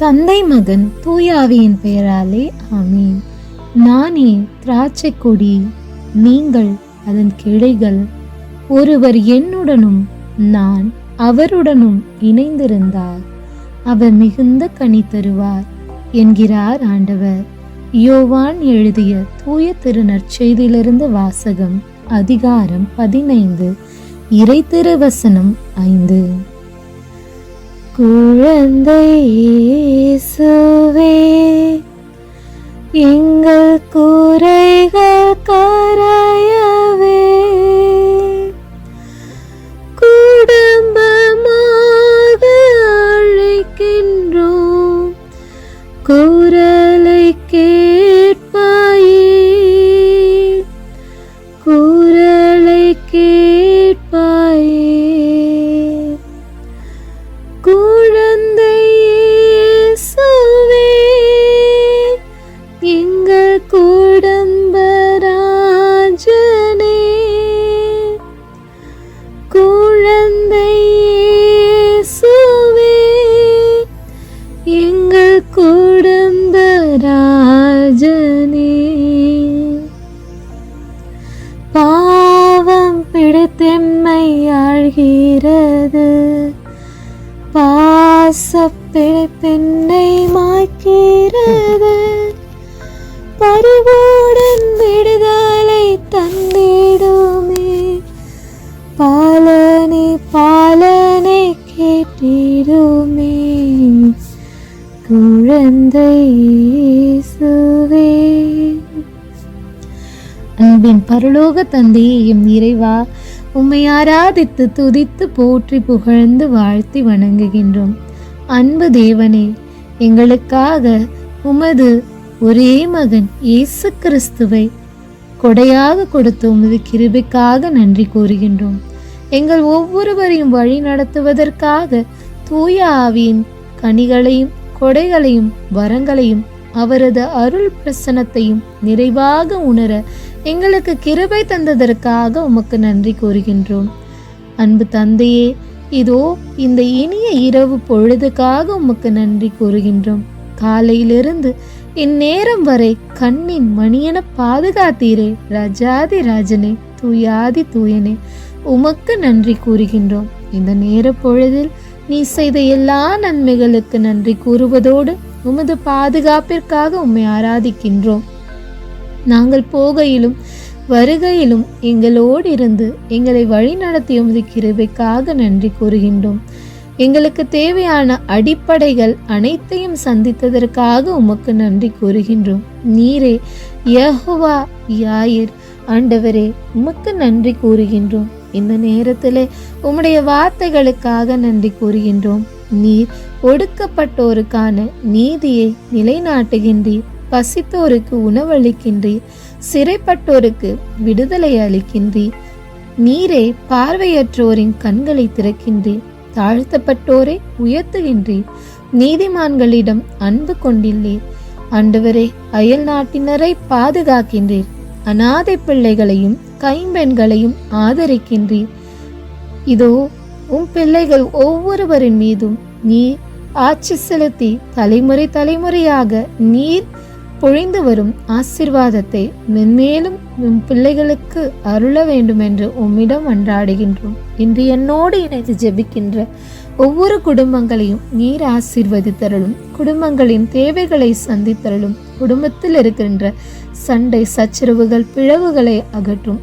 தந்தை மகன் தூயாவியின் பெயராலே ஆமீன். நானே திராட்சை கொடி நீங்கள் அதன் கிளைகள். ஒருவர் என்னுடனும் நான் அவருடனும் இணைந்திருந்தார். அவர் மிகுந்த கனி தருவார் என்கிறார் ஆண்டவர். யோவான் எழுதிய தூய திருநற்செய்தியிலிருந்து வாசகம் அதிகாரம் பதினைந்து இறை திருவசனம் ஐந்து. குழந்தை இயேசுவே எங்கள் குறைகள் எங்கள் குடும்ப பாவம் பிடித்தெம்மை ஆழ்கிறது பாசப்பிழை பெண்ணை மாய்க்கிறது. பரிவோடன் குழந்தை இயேசுவே. அன்பின் பரலோக தந்தையே எம் இறைவா உம்மை ஆராதித்து துதித்து போற்றி புகழ்ந்து வாழ்த்தி வணங்குகின்றோம். அன்பு தேவனே எங்களுக்காக உமது ஒரே மகன் இயேசு கிறிஸ்துவை கொடையாக கொடுத்த உமது கிருபிக்காக நன்றி கூறுகின்றோம். எங்கள் ஒவ்வொருவரையும் வழி நடத்துவதற்காக தூய ஆவியின் கனிகளையும் கொடைகளையும் வரங்களையும் அவரது அருள் பிரசனத்தையும் நிறைவாக உணர எங்களுக்கு கிருபை தந்ததற்காக உமக்கு நன்றி கூறுகின்றோம். அன்பு தந்தையே இதோ இந்த இனிய இரவு பொழுதுக்காக உமக்கு நன்றி கூறுகின்றோம். காலையிலிருந்து இந்நேரம் வரை கண்ணின் மணியென பாதுகாத்தீரே ராஜாதி ராஜனே தூயாதி தூயனே உமக்கு நன்றி கூறுகின்றோம். இந்த நேர பொழுதில் நீ செய்த எல்லா நன்மைகளுக்கு நன்றி கூறுவதோடு உமது பாதுகாப்பிற்காக உம்மை ஆராதிக்கின்றோம். நாங்கள் போகையிலும் வருகையிலும் எங்களோடு இருந்து எங்களை வழிநடத்திய உமது கிருபைக்காக நன்றி கூறுகின்றோம். எங்களுக்கு தேவையான அடிப்படைகள் அனைத்தையும் சந்தித்ததற்காக உமக்கு நன்றி கூறுகின்றோம். நீரே யஹோவா யாயிர் ஆண்டவரே உமக்கு நன்றி கூறுகின்றோம். இந்த நேரத்திலே உம்முடைய வார்த்தைகளுக்காக நன்றி கூறுகின்றோம். நீர் ஒடுக்கப்பட்டோருக்கான நீதியை நிலைநாட்டுகின்றீர். பசித்தோருக்கு உணவளிக்கின்றீர். சிறைப்பட்டோருக்கு விடுதலை அளிக்கின்றீர். நீரே பார்வையற்றோரின் கண்களை திறக்கின்றீர். தாழ்த்தப்பட்டோரை உயர்த்துகின்றீர். நீதிமான்களிடம் அன்பு கொண்டில்லீர். ஆண்டவரே அயல் நாட்டினரை பாதுகாக்கின்றீர். அனாதை பிள்ளைகளையும் கைம்பெண்களையும் ஆதரிக்கின்றீர். இதோ உம் பிள்ளைகள் ஒவ்வொருவரின் மீதும் நீர் ஆட்சி செலுத்தி தலைமுறை தலைமுறையாக நீர் பொழிந்து வரும் ஆசிர்வாதத்தை மென்மேலும் உம் பிள்ளைகளுக்கு அருள வேண்டும் என்று உம்மிடம் அன்றாடுகின்றோம். இன்று என்னோடு இணைந்து ஜெபிக்கின்ற ஒவ்வொரு குடும்பங்களையும் நீர் ஆசீர்வதித்தருளும். குடும்பங்களின் தேவைகளை சந்தித்தருளும். குடும்பத்தில் இருக்கின்ற சண்டை சச்சரவுகள் பிளவுகளை அகற்றும்.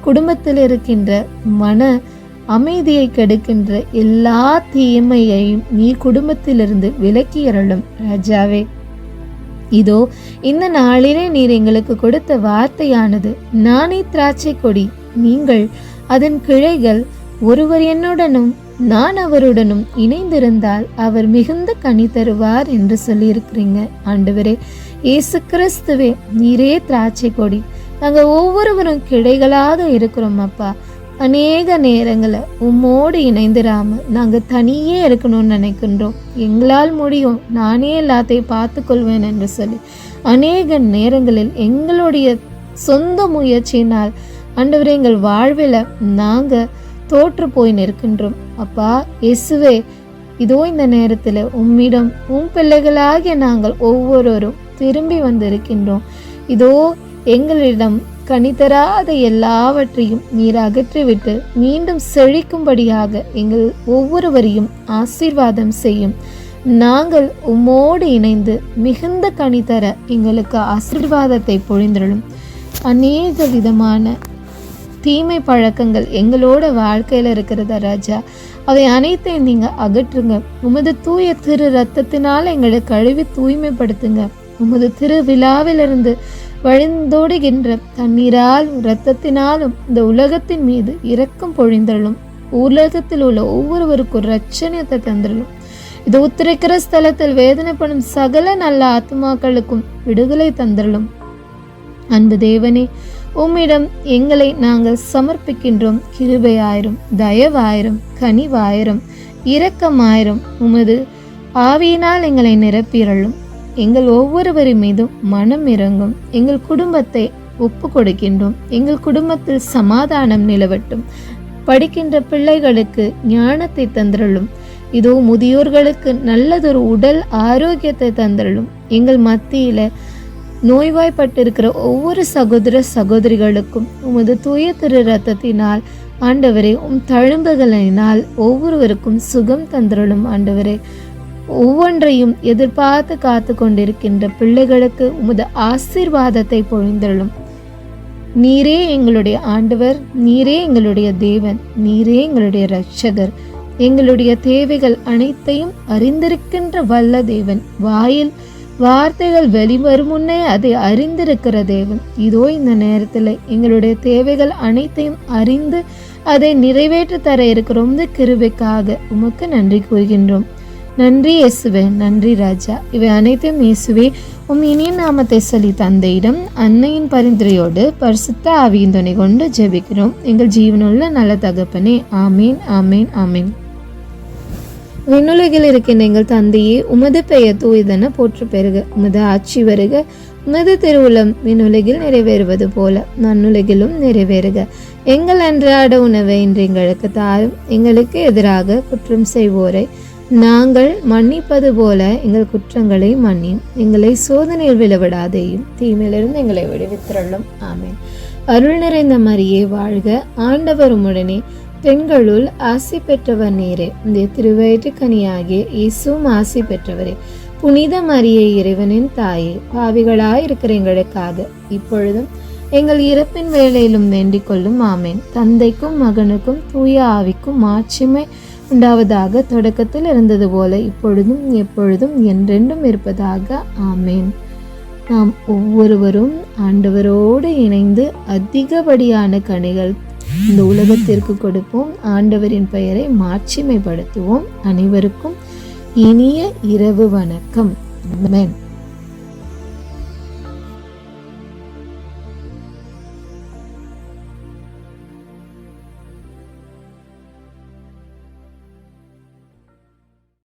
குடும்பத்தில் இருக்கின்ற மன அமைதியை கெடுக்கின்ற எல்லா தீமையையும் நீ குடும்பத்திலிருந்து விலக்கி அருளும். ராஜாவே இதோ இந்த நாளிலே நீர் எங்களுக்கு கொடுத்த வார்த்தையானது நானே திராட்சை கொடி நீங்கள் அதன் கிளைகள் ஒருவர் என்னுடனும் நான் அவருடனும் இணைந்திருந்தால் அவர் மிகுந்த கனி தருவார் என்று சொல்லியிருக்கிறீங்க. ஆண்டவரே இயேசு கிறிஸ்துவே நீரே திராட்சை கொடி நாங்கள் ஒவ்வொருவரும் கிளைகளாக இருக்கிறோம் அப்பா. அநேக நேரங்களை உம்மோடு இணைந்திராம நாங்கள் தனியே இருக்கணும்னு நினைக்கின்றோம். எங்களால் முடியும் நானே எல்லாத்தையும் பார்த்துக்கொள்வேன் என்று சொல்லி. அநேக நேரங்களில் எங்களுடைய சொந்த முயற்சியினால் அண்டவர் எங்கள் வாழ்வில் நாங்கள் தோற்று போய் நிற்கின்றோம். அப்பா எசுவே இதோ இந்த நேரத்தில் உம்மிடம் உம் பிள்ளைகளாகிய நாங்கள் ஒவ்வொருவரும் திரும்பி வந்திருக்கின்றோம். இதோ எங்களிடம் கனிதராத எல்லாவற்றையும் நீர் அகற்றிவிட்டு மீண்டும் செழிக்கும்படியாக எங்கள் ஒவ்வொருவரையும் ஆசீர்வாதம் செய்யும். நாங்கள் உம்மோடு இணைந்து மிகுந்த கனி தர எங்களுக்கு ஆசீர்வாதத்தை பொழிந்தருளும். அநேக விதமான தீமை பழக்கங்கள் எங்களோட வாழ்க்கையில் இருக்கிறத ராஜா? அவை அனைத்தையும் நீங்கள் அகற்றுங்க. உமது தூய திரு ரத்தத்தினால் எங்களை கழுவி தூய்மைப்படுத்துங்க. உமது திரு விழாவிலிருந்து வழிந்தோடுகின்ற தண்ணீராலும் இரத்தத்தினாலும் இந்த உலகத்தின் மீது இரக்கம் பொழிந்தருளும். உலகத்தில் உள்ள ஒவ்வொருவருக்கும் ரச்சனையத்தை தந்திரலும் இது உத்திரைக்கிற ஸ்தலத்தில் வேதனைப்படும் சகல நல்ல ஆத்மாக்களுக்கும் விடுதலை தந்திரலும் அன்பு தேவனே உம்மிடம் எங்களை நாங்கள் சமர்ப்பிக்கின்றோம். கிருபையாயிரம் தயவாயிரும் கனிவாயிரம் இரக்கமாயிரம். உமது ஆவியினால் எங்களை நிரப்பிரளும் எங்கள் ஒவ்வொருவரி மீதும் மனம் இறங்கும். எங்கள் குடும்பத்தை ஒப்பு கொடுக்கின்றோம் எங்கள் குடும்பத்தில் சமாதானம் நிலவட்டும். படிக்கின்ற பிள்ளைகளுக்கு ஞானத்தை தந்திரலும் இதோ முதியோர்களுக்கு நல்லதொரு உடல் ஆரோக்கியத்தை தந்திரலும் எங்கள் மத்தியில நோய்வாய்ப்பட்டிருக்கிற ஒவ்வொரு சகோதர சகோதரிகளுக்கும் உமது தூய திரு ரத்தத்தினால் ஆண்டவரே உம் தழும்புகளினால் ஒவ்வொருவருக்கும் சுகம் தந்திரலும் ஆண்டவரே. ஒவ்வொன்றையும் எதிர்பார்த்து காத்து கொண்டிருக்கின்ற பிள்ளைகளுக்கு உமது ஆசீர்வாதத்தை பொழிந்தள்ளும் நீரே எங்களுடைய ஆண்டவர் நீரே எங்களுடைய தேவன் நீரே எங்களுடைய இரட்சகர். எங்களுடைய தேவைகள் அனைத்தையும் அறிந்திருக்கின்ற வல்ல தேவன். வாயில் வார்த்தைகள் வெளிவரும் முன்னே அதை அறிந்திருக்கிற தேவன். இதோ இந்த நேரத்தில் எங்களுடைய தேவைகள் அனைத்தையும் அறிந்து அதை நிறைவேற்றி தர இருக்கிறோம். இந்த கிருபைக்காக உமக்கு நன்றி கூறுகின்றோம். நன்றி இயேசுவே நன்றி ராஜா. இவை அனைத்தும் இயேசுவே உம் இனிய நாமத்தை சொல்லி தந்தையிடம் அன்னையின் பரிந்துரையோடு பரிசுத்த ஆவியின் துணை கொண்டு ஜெபிக்கிறோம். எங்கள் ஜீவனுள்ள நல்ல தகப்பனே ஆமீன் ஆமீன் ஆமீன். விண்ணுலகில் இருக்கின்ற எங்கள் தந்தையே உமது பெயர் தூய்தன போற்று பெறுக உமது ஆட்சி வருக உமது திருவுளம் விண்ணுலகில் நிறைவேறுவது போல நன்னுலகிலும் நிறைவேறுக. எங்கள் அன்றாட உணவை இன்று எங்களுக்கு தாரும் எங்களுக்கு எதிராக குற்றம் செய்வோரை நாங்கள் மன்னிப்பது போல எங்கள் குற்றங்களை மன்னியும். எங்களை சோதனையில் விழவிடாதேயும் தீமையிலிருந்து எங்களை விடுவித்திரளும். ஆமேன். அருள் நிறைந்த மரியே வாழ்க ஆண்டவரும் உடனே பெண்களுள் ஆசி பெற்றவர் நேரே. இந்த திருவயிற்று கனியாகிய இயேசுவும் ஆசி பெற்றவரே. புனித மரியை இறைவனின் தாயே பாவிகளாய் இருக்கிற எங்களுக்காக இப்பொழுதும் எங்கள் இறப்பின் வேலையிலும் வேண்டிக் கொள்ளும். ஆமேன். தந்தைக்கும் மகனுக்கும் தூய ஆவிக்கும் மாட்சிமை உண்டாவதாக தொடக்கத்தில் இருந்தது போல இப்பொழுதும் எப்பொழுதும் என்றென்றும் இருப்பதாக. ஆமேன். நாம் ஒவ்வொருவரும் ஆண்டவரோடு இணைந்து அதிகப்படியான கனிகள் இந்த உலகத்திற்கு கொடுப்போம். ஆண்டவரின் பெயரை மாட்சிமைப்படுத்துவோம். அனைவருக்கும் இனிய இரவு வணக்கம்.